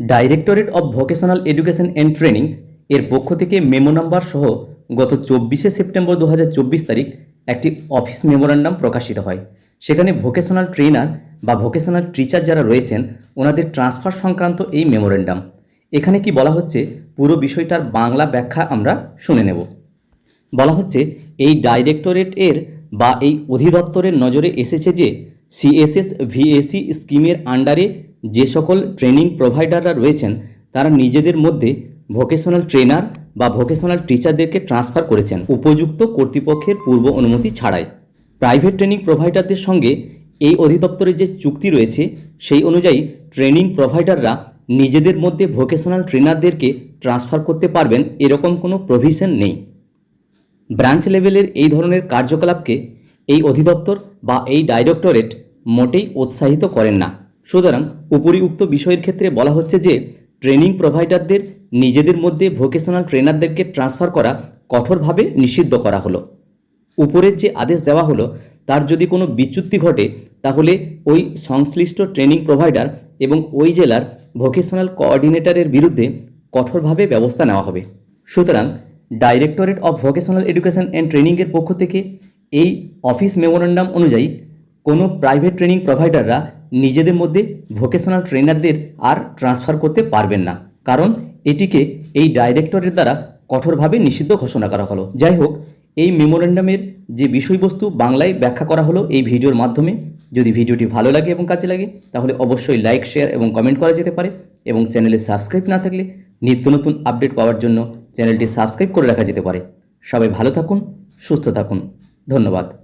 Directorate of vocational education and training এর পক্ষ থেকে মেমো নাম্বার সহ গত চব্বিশে সেপ্টেম্বর দু হাজার চব্বিশ তারিখ একটি অফিস মেমোরান্ডাম প্রকাশিত হয়। সেখানে ভোকেশনাল ট্রেনার বা ভোকেশনাল টিচার যারা রয়েছেন, ওনাদের ট্রান্সফার সংক্রান্ত এই মেমোরেন্ডাম। এখানে কি বলা হচ্ছে, পুরো বিষয়টার বাংলা ব্যাখ্যা আমরা শুনে নেব। বলা হচ্ছে, এই ডাইরেক্টরেট এর বা এই অধিদপ্তরের নজরে এসেছে যে সিএসএস ভিএসি স্কিমের আন্ডারে যে সকল ট্রেনিং প্রোভাইডাররা রয়েছেন, তারা নিজেদের মধ্যে ভোকেশনাল ট্রেনার বা ভোকেশনাল টিচারদেরকে ট্রান্সফার করেছেন উপযুক্ত কর্তৃপক্ষের পূর্ব অনুমতি ছাড়াই। প্রাইভেট ট্রেনিং প্রোভাইডারদের সঙ্গে এই অধিদপ্তরের যে চুক্তি রয়েছে, সেই অনুযায়ী ট্রেনিং প্রোভাইডাররা নিজেদের মধ্যে ভোকেশনাল ট্রেনারদেরকে ট্রান্সফার করতে পারবেন, এরকম কোনো প্রভিশন নেই। ব্রাঞ্চ লেভেলের এই ধরনের কার্যকলাপকে এই অধিদপ্তর বা এই ডাইরেক্টরেট মোটেই উৎসাহিত করেন না। সুতরাং উপরিউক্ত বিষয়ের ক্ষেত্রে বলা হচ্ছে যে, ট্রেনিং প্রোভাইডারদের নিজেদের মধ্যে ভোকেশনাল ট্রেনারদেরকে ট্রান্সফার করা কঠোরভাবে নিষিদ্ধ করা হলো। উপরের যে আদেশ দেওয়া হলো, তার যদি কোনো বিচ্যুতি ঘটে, তাহলে ওই সংশ্লিষ্ট ট্রেনিং প্রোভাইডার এবং ওই জেলার ভোকেশনাল কোঅর্ডিনেটরের বিরুদ্ধে কঠোরভাবে ব্যবস্থা নেওয়া হবে। সুতরাং directorate of vocational education and ট্রেনিংয়ের পক্ষ থেকে এই অফিস মেমোরান্ডাম অনুযায়ী কোনো প্রাইভেট ট্রেনিং প্রোভাইডাররা নিজেদের মধ্যে ভোকেশনাল ট্রেনারদের আর ট্রান্সফার করতে পারবেন না। কারণ এটিকে এই ডাইরেক্টরের দ্বারা কঠোরভাবে নিষিদ্ধ ঘোষণা করা হলো। যাই হোক, এই মেমোরেন্ডামের যে বিষয়বস্তু বাংলায় ব্যাখ্যা করা হলো এই ভিডিওর মাধ্যমে, যদি ভিডিওটি ভালো লাগে এবং কাজে লাগে, তাহলে অবশ্যই লাইক, শেয়ার এবং কমেন্ট করা যেতে পারে এবং চ্যানেলে সাবস্ক্রাইব না থাকলে নিত্য নতুন আপডেট পাওয়ার জন্য চ্যানেলটি সাবস্ক্রাইব করে রাখা যেতে পারে। সবাই ভালো থাকুন সুস্থ থাকুন। ধন্যবাদ।